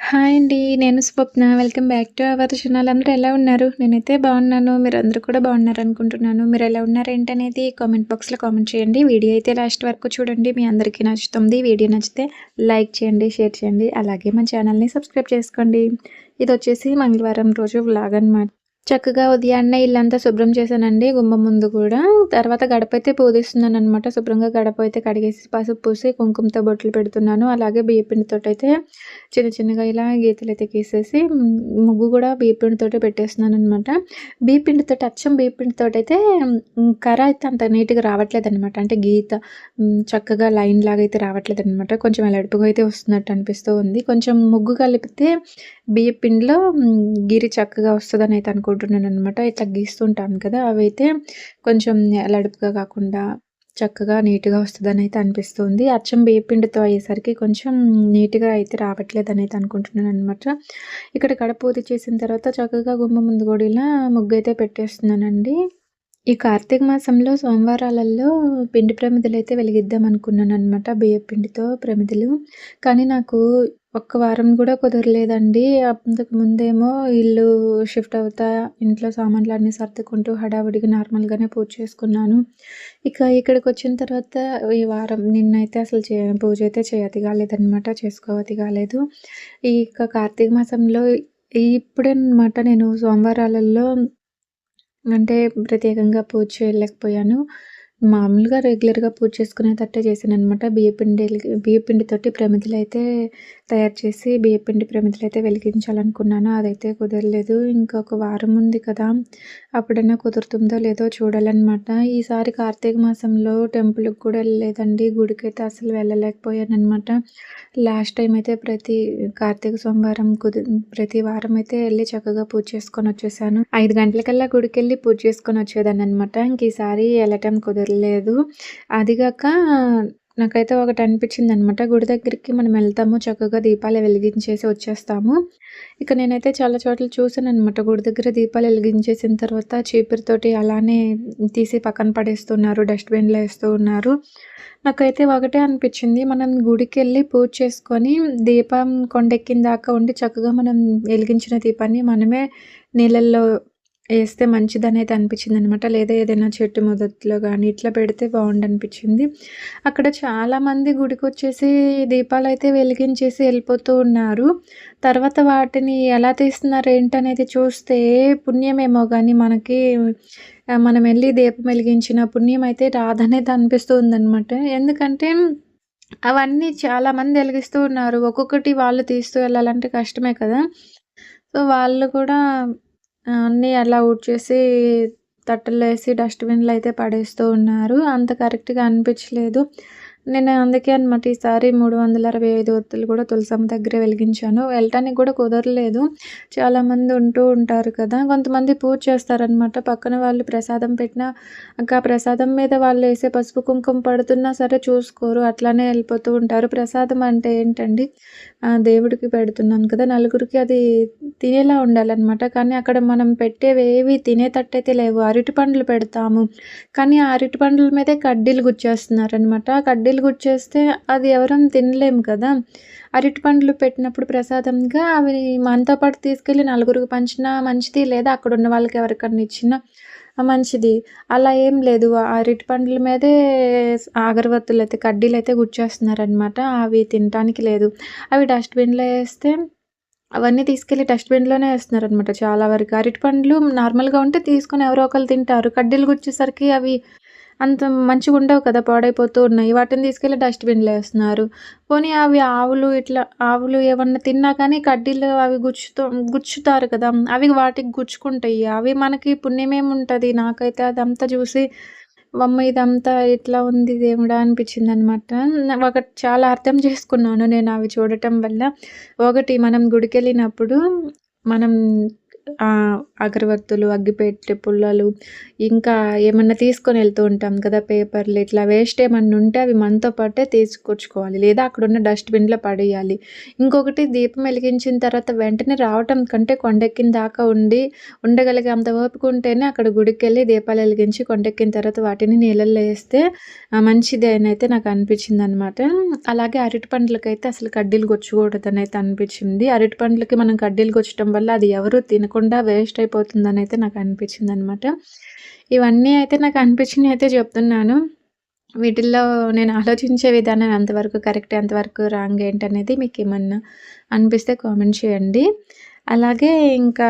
Hi అండి. నేను Swapna. Welcome back to our channel. అందరూ ఎలా ఉన్నారు? నేనైతే బాగున్నాను. మీరందరూ కూడా బాగున్నారనుకుంటున్నాను. మీరు ఎలా ఉన్నారేంటనేది కామెంట్ బాక్స్‌లో కామెంట్ చేయండి. వీడియో అయితే లాస్ట్ వరకు చూడండి. మీ అందరికీ నచ్చుతుంది. వీడియో నచ్చితే లైక్ చేయండి, షేర్ చేయండి. అలాగే మా ఛానల్‌ని సబ్స్క్రైబ్ చేసుకోండి. ఇది వచ్చేసి మంగళవారం రోజు వ్లాగ్ అనమాట. చక్కగా ఉదయాన్నే ఇల్లంతా శుభ్రం చేశానండి గుమ్మం ముందు కూడా. తర్వాత గడపైతే పూజిస్తున్నాననమాట. శుభ్రంగా గడప అయితే కడిగేసి పసుపు పూసి కుంకుమతో బొట్లు పెడుతున్నాను. అలాగే బియ్యపిండితోటైతే చిన్న చిన్నగా ఇలా గీతలైతే గీసేసి ముగ్గు కూడా బియ్యపిండితోటే పెట్టేస్తున్నాననమాట. బియ్యపిండితో అచ్చం బియ్యపిండితో అయితే కర అయితే అంత నీట్‌గా రావట్లేదనమాట. అంటే గీత చక్కగా లైన్ లాగా అయితే రావట్లేదనమాట. కొంచెం ఎలడుపుగా అయితే వస్తున్నట్టు అనిపిస్తూ ఉంది. కొంచెం ముగ్గు కలిపితే బియ్యపిండిలో గిరి చక్కగా వస్తుందని అయితే అనుకుంటున్నాననమాట. ఇట్లా గీస్తుంటాను కదా! అవైతే కొంచెం లడుపుగా కాకుండా చక్కగా నీట్‌గా వస్తుందని అయితే అనిపిస్తుంది. అచ్చం బియ్యపిండితో అయ్యేసరికి కొంచెం నీట్‌గా అయితే రావట్లేదని అయితే అనుకుంటున్నాననమాట. ఇక్కడ గడప చేసిన తర్వాత చక్కగా గుమ్మ ముందు కూడా ముగ్గు అయితే పెట్టేస్తున్నానండి. ఈ కార్తీక మాసంలో సోమవారాలలో పిండి ప్రమిదలైతే వెలిగిద్దాం అనుకున్నాను అనమాట బియ్యపిండితో ప్రమిదలు. కానీ నాకు ఒక్క వారం కూడా కుదరలేదండి. అంతకు ముందేమో ఇల్లు షిఫ్ట్ అవుతా ఇంట్లో సామాన్లు అన్నీ సర్దుకుంటూ హడావుడిగా నార్మల్‌గానే పూజ చేసుకున్నాను. ఇక ఇక్కడికి వచ్చిన తర్వాత ఈ వారం నిన్నైతే అసలు చే పూజ అయితే చేయబుద్ధి కాలేదనమాట. చేసుకోవది కాలేదు. ఇక కార్తీక మాసంలో ఇప్పుడన్నమాట నేను సోమవారాలలో అంటే ప్రత్యేకంగా పూజ చేయలేకపోయాను. మామూలుగా రెగ్యులర్‌గా పూజ చేసుకునేటట్టే చేశాను అనమాట బియ్యపిండి బియ్యపిండితోటి ప్రమిదలైతే తయారు చేసి బియ్యపిండి ప్రమిదలైతే వెలిగించాలనుకున్నాను. అదైతే కుదరలేదు. ఇంకొక వారం ఉంది కదా! అప్పుడైనా కుదురుతుందో లేదో చూడాలన్నమాట ఈసారి కార్తీక మాసంలో టెంపుల్‌కి కూడా వెళ్ళలేదండి. గుడికైతే అసలు వెళ్ళలేకపోయానమాట లాస్ట్ టైం అయితే ప్రతి కార్తీక సోమవారం కుది ప్రతి వారం అయితే వెళ్ళి చక్కగా పూజ చేసుకొని వచ్చేసాను. ఐదు గంటలకల్లా గుడికెళ్ళి పూజ చేసుకొని వచ్చేదాన్ని అనమాట ఇంక ఈసారి వెళ్ళటం కుదరలేదు. వెళ్ళలేదు అదిగాక నాకైతే ఒకటి అనిపించింది అనమాట గుడి దగ్గరికి మనం వెళ్తాము చక్కగా దీపాలు వెలిగించేసి వచ్చేస్తాము. ఇక నేనైతే చాలా చోట్ల చూసాననమాట. గుడి దగ్గర దీపాలు వెలిగించేసిన తర్వాత చీపురుతోటి అలానే తీసి పక్కన పడేస్తున్నారు. డస్ట్‌బిన్‌లో వేస్తూ ఉన్నారు. నాకైతే ఒకటే అనిపించింది. మనం గుడికి వెళ్ళి పూజ చేసుకొని దీపం కొండెక్కిన దాకా ఉండి చక్కగా మనం వెలిగించిన దీపాన్ని మనమే నీళ్ళల్లో ఏస్తే అనిపించింది అనిపించిందనమాట. లేదా ఏదైనా చెట్టు మొదట్లో కానీ ఇట్లా పెడితే బాగుండనిపించింది అక్కడ చాలామంది గుడికొచ్చేసి అయితే వెలిగించేసి వెళ్ళిపోతూ ఉన్నారు. తర్వాత వాటిని ఎలా తీస్తున్నారు ఏంటనేది చూస్తే పుణ్యమేమో కానీ మనకి మనం వెళ్ళి దీపం వెలిగించిన పుణ్యం అయితే రాదనేది అనిపిస్తూ ఉందనమాట. ఎందుకంటే అవన్నీ చాలామంది వెలిగిస్తూ ఉన్నారు. ఒక్కొక్కటి వాళ్ళు తీస్తూ వెళ్ళాలంటే కష్టమే కదా! సో, వాళ్ళు కూడా అన్నీ అలా ఊడ్చేసి తట్టల్లో వేసి డస్ట్‌బిన్‌లో అయితే పడేస్తూ ఉన్నారు. అంత కరెక్ట్‌గా అనిపించలేదు. నేను అందుకే అనమాట ఈసారి 365 ఒత్తులు కూడా తులసమ్మ దగ్గర వెలిగించాను. వెళ్ళటానికి కూడా కుదరలేదు. చాలామంది ఉంటూ ఉంటారు కదా! కొంతమంది పూజ చేస్తారనమాట. పక్కన వాళ్ళు ప్రసాదం పెట్టినా ఇంకా ప్రసాదం మీద వాళ్ళు వేసే పసుపు, కుంకుమ పడుతున్నా సరే చూసుకోరు. అట్లానే వెళ్ళిపోతూ ఉంటారు. ప్రసాదం అంటే ఏంటండి దేవుడికి పెడుతున్నాం కదా! నలుగురికి అది తినేలా ఉండాలన్నమాట కానీ అక్కడ మనం పెట్టేవేవి తినేటట్టయితే లేవు. అరటిపండ్లు పెడతాము. కానీ ఆ అరటిపండ్ల మీదే కడ్డీలు గుచ్చేస్తున్నారనమాట. కడ్డీలు గుచ్చేస్తే అది ఎవరం తినలేము కదా! అరటిపండ్లు పెట్టినప్పుడు ప్రసాదంగా అవి మనతో పాటు తీసుకెళ్ళి నలుగురికి పంచినా మంచిది. లేదా అక్కడున్న వాళ్ళకి ఎవరికన్నా ఇచ్చినా మంచిది. అలా ఏం లేదు. ఆ అరటిపండ్ల మీదే అగర్వత్తులు అయితే కడ్డీలు అయితే గుచ్చేస్తున్నారనమాట. అవి తినటానికి లేదు. అవి డస్ట్‌బిన్‌లో వేస్తే అవన్నీ తీసుకెళ్ళి డస్ట్‌బిన్‌లోనే ఏస్తున్నారనమాట చాలా వరకు. అరటిపండ్లు నార్మల్‌గా ఉంటే తీసుకొని ఎవరో ఒకరు తింటారు. కడ్డీలు గుచ్చేసరికి అవి అంత మంచిగా ఉండవు కదా! పాడైపోతూ ఉన్నాయి. వాటిని తీసుకెళ్ళి డస్ట్‌బిన్‌లో వేస్తున్నారు పోనీ అవి ఆవులు ఇట్లా ఆవులు ఏమన్నా తిన్నా కానీ కడ్డీలు అవి గుచ్చుతూ గుచ్చుతారు కదా! అవి వాటికి గుచ్చుకుంటాయి. అవి మనకి పుణ్యమేముంటది? నాకైతే అదంతా చూసి అమ్మ ఇదంతా ఇట్లా ఉంది దేవుడా! అనిపించింది అనమాట ఒకటి చాలా అర్థం చేసుకున్నాను నేను అవి చూడటం వల్ల. ఒకటి మనం గుడికెళ్ళినప్పుడు మనం అగరవత్తులు అగ్గిపెట్టె పుల్లలు ఇంకా ఏమన్నా తీసుకొని వెళ్తూ ఉంటాం కదా పేపర్లు ఇట్లా వేస్ట్ ఏమన్నా ఉంటే అవి మనతో పాటే తీసుకొచ్చుకోవాలి. లేదా అక్కడ ఉన్న డస్ట్బిన్లో పడేయాలి. ఇంకొకటి దీపం వెలిగించిన తర్వాత వెంటనే రావటం కంటే కొండెక్కిన దాకా ఉండి ఉండగలిగే అంత ఓపిక ఉంటేనే అక్కడ గుడికి వెళ్ళి దీపాలు వెలిగించి కొండెక్కిన తర్వాత వాటిని నీళ్ళల్లో వేస్తే మంచిది అని అయితే నాకు అనిపించింది అనమాట అలాగే అరటి పండ్లకైతే అసలు కడ్డీలు కొచ్చకూడదని అయితే అనిపించింది. అరటి పండ్లకి మనం కడ్డీలు కొచ్చడం వల్ల అది ఎవరు తినకూడదు లేకుండా వేస్ట్ అయిపోతుందని అయితే నాకు అనిపించింది అనమాట ఇవన్నీ అయితే నాకు అనిపించినవి అయితే చెప్తున్నాను. వీటిల్లో నేను ఆలోచించే విధానం ఎంతవరకు కరెక్ట్ ఎంతవరకు రాంగ్ ఏంటనేది మీకు ఏమన్నా అనిపిస్తే కామెంట్ చేయండి. అలాగే ఇంకా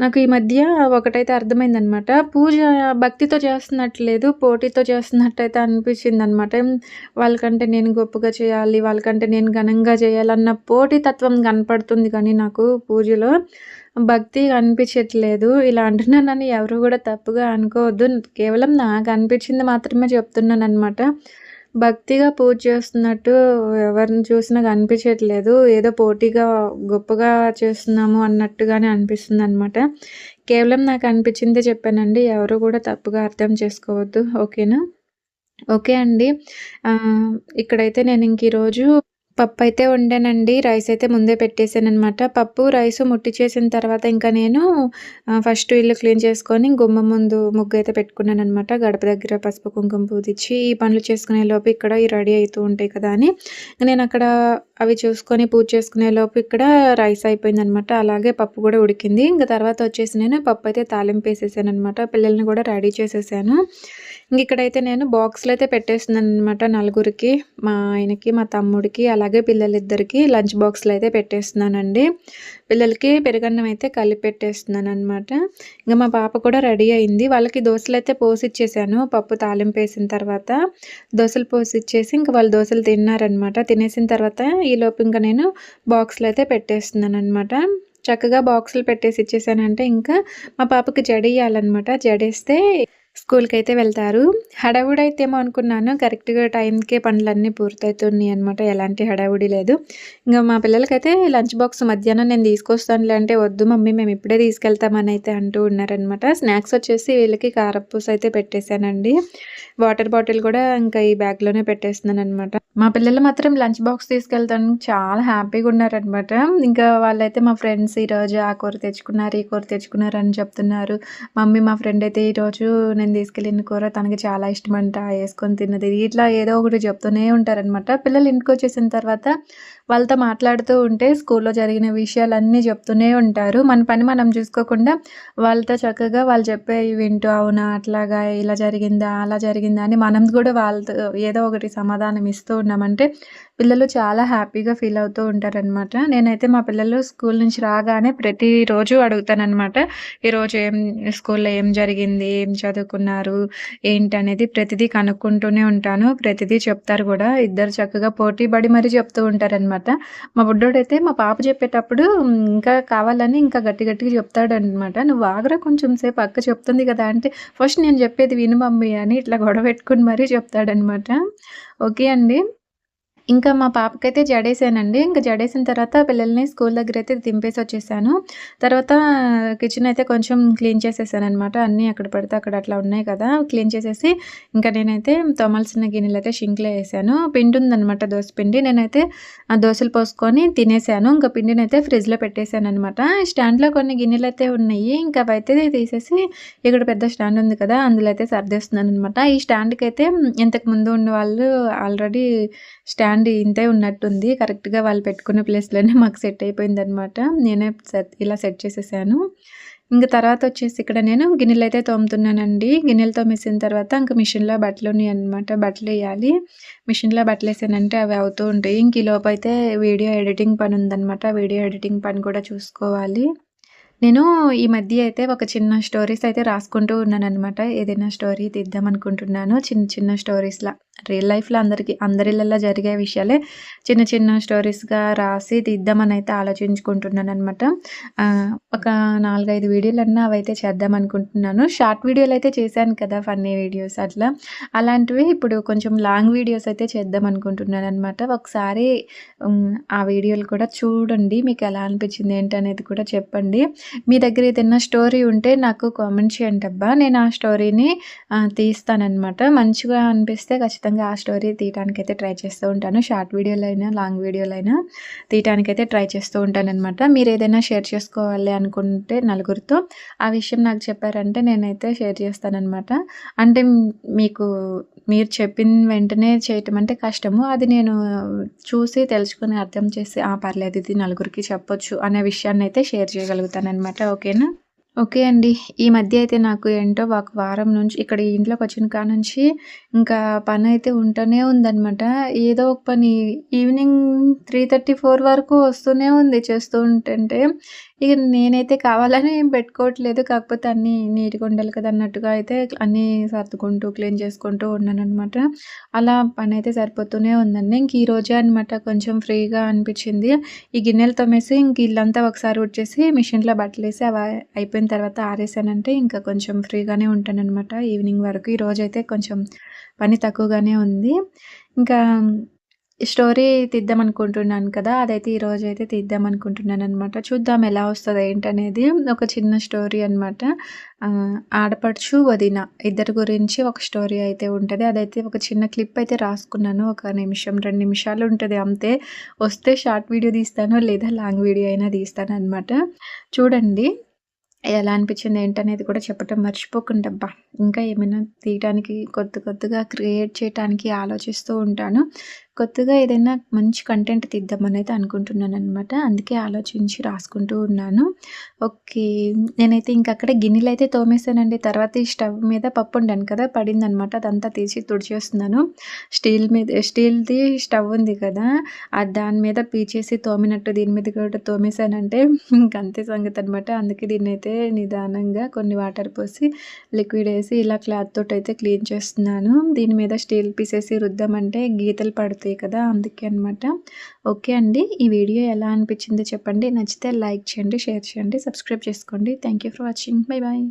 నాకు ఈ మధ్య ఒకటైతే అర్థమైందనమాట పూజ భక్తితో చేస్తున్నట్లేదు పోటీతో చేస్తున్నట్టయితే అనిపించిందనమాట వాళ్ళకంటే నేను గొప్పగా చేయాలి వాళ్ళకంటే నేను ఘనంగా చేయాలన్న పోటీతత్వం కనపడుతుంది కానీ నాకు పూజలో. భక్తి అనిపించట్లేదు ఇలా అంటున్నానని ఎవరు కూడా తప్పుగా అనుకోవద్దు. కేవలం నాకు అనిపించింది మాత్రమే చెప్తున్నాను అనమాట భక్తిగా పూజ చేస్తున్నట్టు ఎవరిని చూసినా కనిపించట్లేదు. ఏదో పోటీగా గొప్పగా చేస్తున్నాము అన్నట్టుగానే అనిపిస్తుంది అనమాట కేవలం నాకు అనిపించిందే చెప్పానండి. ఎవరు కూడా తప్పుగా అర్థం చేసుకోవద్దు. ఓకేనా? ఓకే అండి. ఇక్కడైతే నేను ఇంక ఈరోజు పప్పు అయితే వండానండి. రైస్ అయితే ముందే పెట్టేశానమాట పప్పు రైస్ ముట్టి చేసిన తర్వాత ఇంకా నేను ఫస్ట్ ఇల్లు క్లీన్ చేసుకొని గుమ్మ ముందు ముగ్గు అయితే పెట్టుకున్నాను అనమాట గడప దగ్గర పసుపు కుంకుమ పూదిచ్చి ఈ పనులు చేసుకునే లోపు ఇక్కడ ఈ రెడీ అవుతూ ఉంటాయి కదా అని. నేను అక్కడ అవి చూసుకొని పూజ చేసుకునే లోపు ఇక్కడ రైస్ అయిపోయింది అనమాట అలాగే పప్పు కూడా ఉడికింది. ఇంకా తర్వాత వచ్చేసి నేను పప్పు అయితే తాలింపు వేసేసాను అనమాట పిల్లల్ని కూడా రెడీ చేసేసాను. ఇంక ఇక్కడైతే నేను బాక్స్లో అయితే పెట్టేస్తున్నాను అనమాట నలుగురికి మా ఆయనకి మా తమ్ముడికి అలాగే పిల్లలిద్దరికి లంచ్ బాక్స్లో అయితే పెట్టేస్తున్నానండి. పిల్లలకి పెరుగన్నం అయితే కలిపి పెట్టేస్తున్నాను అనమాట ఇంకా మా పాప కూడా రెడీ అయింది. వాళ్ళకి దోశలు అయితే పోసి ఇచ్చేసాను పప్పు తాలింపు వేసిన తర్వాత దోశలు పోసి ఇచ్చేసి ఇంకా వాళ్ళు దోశలు తిన్నారనమాట తినేసిన తర్వాత ఈలోపు ఇంకా నేను బాక్స్లో అయితే పెట్టేస్తున్నాను అనమాట చక్కగా బాక్సులు పెట్టేసి ఇచ్చేసానంటే ఇంకా మా పాపకి జడేయాలన్నమాట. జడేస్తే స్కూల్కి అయితే వెళ్తారు. హడావుడి అయితేమో అనుకున్నాను. కరెక్ట్గా టైంకే పనులన్నీ పూర్తవుతున్నాయి అనమాట ఎలాంటి హడావుడి లేదు. ఇంకా మా పిల్లలకైతే లంచ్ బాక్స్ మధ్యాహ్నం నేను తీసుకొస్తానులే అంటే వద్దు మమ్మీ మేము ఇప్పుడే తీసుకెళ్తామని అయితే అంటూ ఉన్నారనమాట స్నాక్స్ వచ్చేసి వీళ్ళకి కారపూస అయితే పెట్టేశానండి. వాటర్ బాటిల్ కూడా ఇంకా ఈ బ్యాగ్లోనే పెట్టేస్తున్నాను అనమాట మా పిల్లలు మాత్రం లంచ్ బాక్స్ తీసుకెళ్తాను. చాలా హ్యాపీగా ఉన్నారనమాట ఇంకా వాళ్ళైతే మా ఫ్రెండ్స్ ఈరోజు ఆ కూర తెచ్చుకున్నారు ఈ కూర తెచ్చుకున్నారు అని చెప్తున్నారు. మమ్మీ మా ఫ్రెండ్ అయితే ఈరోజు నేను తీసుకెళ్ళిన కూర తనకి చాలా ఇష్టమంట వేసుకొని తిన్నది. ఇట్లా ఏదో ఒకటి చెప్తూనే ఉంటారనమాట పిల్లలు ఇంటికి వచ్చేసిన తర్వాత వాళ్ళతో మాట్లాడుతూ ఉంటే స్కూల్లో జరిగిన విషయాలన్నీ చెప్తూనే ఉంటారు. మన పని మనం చూసుకోకుండా వాళ్ళతో చక్కగా వాళ్ళు చెప్పే వింటూ అవునా అట్లాగా ఇలా జరిగిందా అలా జరిగిందా అని మనం కూడా వాళ్ళతో ఏదో ఒకటి సమాధానం ఇస్తూ ఉన్నామంటే పిల్లలు చాలా హ్యాపీగా ఫీల్ అవుతూ ఉంటారనమాట నేనైతే మా పిల్లలు స్కూల్ నుంచి రాగానే ప్రతిరోజు అడుగుతానమాట ఈరోజు ఏం స్కూల్లో ఏం జరిగింది ఏం చదువుకున్నారు ఏంటి అనేది ప్రతిదీ కనుక్కుంటూనే ఉంటాను. ప్రతిదీ చెప్తారు కూడా. ఇద్దరు చక్కగా పోటీ పడి మరీ చెప్తూ ఉంటారనమాట మా బుడ్డోడైతే మా పాప చెప్పేటప్పుడు ఇంకా కావాలని ఇంకా గట్టి గట్టిగా చెప్తాడు అనమాట నువ్వు ఆగ్రా కొంచెం సేపు అక్క చెప్తుంది కదా అంటే ఫస్ట్ నేను చెప్పేది విను మమ్మీ అని ఇట్లా గొడవ పెట్టుకుని మరీ చెప్తాడనమాట ఓకే అండి. ఇంకా మా పాపకైతే జడేసానండి. ఇంకా జడేసిన తర్వాత పిల్లల్ని స్కూల్ దగ్గర అయితే దింపేసి వచ్చేసాను. తర్వాత కిచెన్ అయితే కొంచెం క్లీన్ చేసేసాను అనమాట అన్నీ అక్కడ పడితే అక్కడ అట్లా ఉన్నాయి కదా. క్లీన్ చేసేసి ఇంకా నేనైతే తోమాల్సిన గిన్నెలు అయితే షింక్లో వేసాను. పిండి ఉందనమాట దోశ పిండి. నేనైతే ఆ దోశలు పోసుకొని తినేసాను. ఇంకా పిండిని అయితే ఫ్రిడ్జ్లో పెట్టేశాను అనమాట స్టాండ్లో కొన్ని గిన్నెలు అయితే ఉన్నాయి. ఇంకా అయితే తీసేసి ఇక్కడ పెద్ద స్టాండ్ ఉంది కదా అందులో అయితే సర్దేస్తున్నాను అనమాట ఈ స్టాండ్కి అయితే ఇంతకు ముందు ఉన్న వాళ్ళు ఆల్రెడీ స్టాండ్ ఇంతే ఉన్నట్టుంది. కరెక్ట్గా వాళ్ళు పెట్టుకున్న ప్లేస్లోనే మాకు సెట్ అయిపోయింది అనమాట నేనే సెట్ ఇలా సెట్ చేసేసాను. ఇంకా తర్వాత వచ్చేసి ఇక్కడ నేను గిన్నెలు అయితే తోముతున్నానండి. గిన్నెలు తోమేసిన తర్వాత ఇంక మిషన్లో బట్టలు ఉన్నాయి అనమాట బట్టలు వేయాలి. మిషన్లో బట్టలు వేసానంటే అవి అవుతూ ఉంటాయి. ఇంక ఈ లోపు అయితే వీడియో ఎడిటింగ్ పని ఉందనమాట వీడియో ఎడిటింగ్ పని కూడా చూసుకోవాలి. నేను ఈ మధ్య అయితే ఒక చిన్న స్టోరీస్ అయితే రాసుకుంటూ ఉన్నాను అనమాట ఏదైనా స్టోరీ తీద్దాం అనుకుంటున్నాను. చిన్న చిన్న స్టోరీస్లా రియల్ లైఫ్లో అందరికీ అందరిళ్ళల్లో జరిగే విషయాలే చిన్న చిన్న స్టోరీస్గా రాసి తీద్దామని అయితే ఆలోచించుకుంటున్నాను అనమాట ఒక నాలుగైదు వీడియోలన్నా అవైతే చేద్దాం అనుకుంటున్నాను. షార్ట్ వీడియోలు అయితే చేశాను కదా ఫన్నీ వీడియోస్ అట్లా. అలాంటివి ఇప్పుడు కొంచెం లాంగ్ వీడియోస్ అయితే చేద్దాం అనుకుంటున్నాను అనమాట ఒకసారి ఆ వీడియోలు కూడా చూడండి. మీకు ఎలా అనిపించింది ఏంటనేది కూడా చెప్పండి. మీ దగ్గర ఏదైనా స్టోరీ ఉంటే నాకు కామెంట్ చేయండి అబ్బా. నేను ఆ స్టోరీని తీస్తానన్నమాట. మంచిగా అనిపిస్తే ఖచ్చితంగా ఆ స్టోరీ తీయడానికైతే ట్రై చేస్తూ ఉంటాను. షార్ట్ వీడియోలైనా అయినా లాంగ్ వీడియోలైనా అయినా తీయటానికైతే ట్రై చేస్తూ ఉంటానన్నమాట. మీరు ఏదైనా షేర్ చేసుకోవాలి అనుకుంటే నలుగురితో ఆ విషయం నాకు చెప్పారంటే నేనైతే షేర్ చేస్తానన్నమాట. అంటే మీకు మీరు చెప్పిన వెంటనే చేయటం అంటే కష్టము. అది నేను చూసి తెలుసుకుని అర్థం చేసి ఆ పర్లేదు ఇది నలుగురికి చెప్పొచ్చు అనే విషయాన్ని అయితే షేర్ అనమాట ఓకేనా? ఓకే అండి. ఈ మధ్య అయితే నాకు ఏంటో ఒక వారం నుంచి ఇక్కడ ఇంట్లోకి వచ్చిన కాడ నుంచి ఇంకా పని అయితే ఉంటూనే ఉందనమాట ఏదో ఒక పని ఈవినింగ్ త్రీ థర్టీ ఫోర్ వరకు వస్తూనే ఉంది చేస్తూ ఉంటుంటే. ఇక నేనైతే కావాలని ఏం పెట్టుకోవట్లేదు. కాకపోతే అన్నీ నీట్గా ఉండాలి కదా అన్నట్టుగా అయితే అన్నీ సర్దుకుంటూ క్లీన్ చేసుకుంటూ ఉన్నాను అనమాట అలా పని అయితే సరిపోతూనే ఉందండి. ఇంక ఈ రోజే అనమాట కొంచెం ఫ్రీగా అనిపించింది. ఈ గిన్నెలు తోమేసి ఇంక ఇల్లంతా ఒకసారి వచ్చేసి మిషన్లో బట్టలు వేసి అవి అయిపోయిన తర్వాత ఆరేసానంటే ఇంకా కొంచెం ఫ్రీగానే ఉంటానన్నమాట ఈవినింగ్ వరకు. ఈ రోజైతే కొంచెం పని తక్కువగానే ఉంది. ఇంకా స్టోరీ తీద్దాం అనుకుంటున్నాను కదా అదైతే ఈరోజు అయితే తీద్దాం అనుకుంటున్నాను అనమాట చూద్దాం ఎలా వస్తుంది ఏంటనేది ఒక చిన్న స్టోరీ అనమాట ఆడపడుచు వదిన ఇద్దరి గురించి ఒక స్టోరీ అయితే ఉంటుంది. అదైతే ఒక చిన్న క్లిప్ అయితే రాసుకున్నాను. ఒక నిమిషం రెండు నిమిషాలు ఉంటుంది అంతే. వస్తే షార్ట్ వీడియో తీస్తాను లేదా లాంగ్ వీడియో అయినా తీస్తాను అనమాట చూడండి. ఎలా అనిపించింది ఏంటనేది కూడా చెప్పటం మర్చిపోకుండా అబ్బా ఇంకా ఏమైనా తీయటానికి కొద్ది కొద్దిగా క్రియేట్ చేయటానికి ఆలోచిస్తూ ఉంటాను. కొత్తగా ఏదైనా మంచి కంటెంట్ తీద్దామని అయితే అనుకుంటున్నాను అనమాట అందుకే ఆలోచించి రాసుకుంటూ ఉన్నాను. ఓకే. నేనైతే ఇంక అక్కడ గిన్నెలు అయితే తోమేసానండి తర్వాత ఈ స్టవ్ మీద పప్పు ఉండాను కదా పడింది అనమాట అదంతా తీసి తుడిచేస్తున్నాను. స్టీల్ మీద స్టీల్ది స్టవ్ ఉంది కదా అది దాని మీద పీచేసి తోమినట్టు దీని మీద కూడా తోమేశానంటే ఇంకంతే సంగతి అనమాట అందుకే దీన్ని అయితే నిదానంగా కొన్ని వాటర్ పోసి లిక్విడ్ వేసి ఇలా క్లాత్ తోటి అయితే క్లీన్ చేస్తున్నాను. దీని మీద స్టీల్ పీసేసి రుద్దామంటే గీతలు పడుతాయి. వస్తాయి కదా అందుకే అనమాట ఓకే అండి ఈ వీడియో ఎలా అనిపించిందో చెప్పండి. నచ్చితే లైక్ చేయండి షేర్ చేయండి సబ్స్క్రైబ్ చేసుకోండి. Thank for watching. Bye bye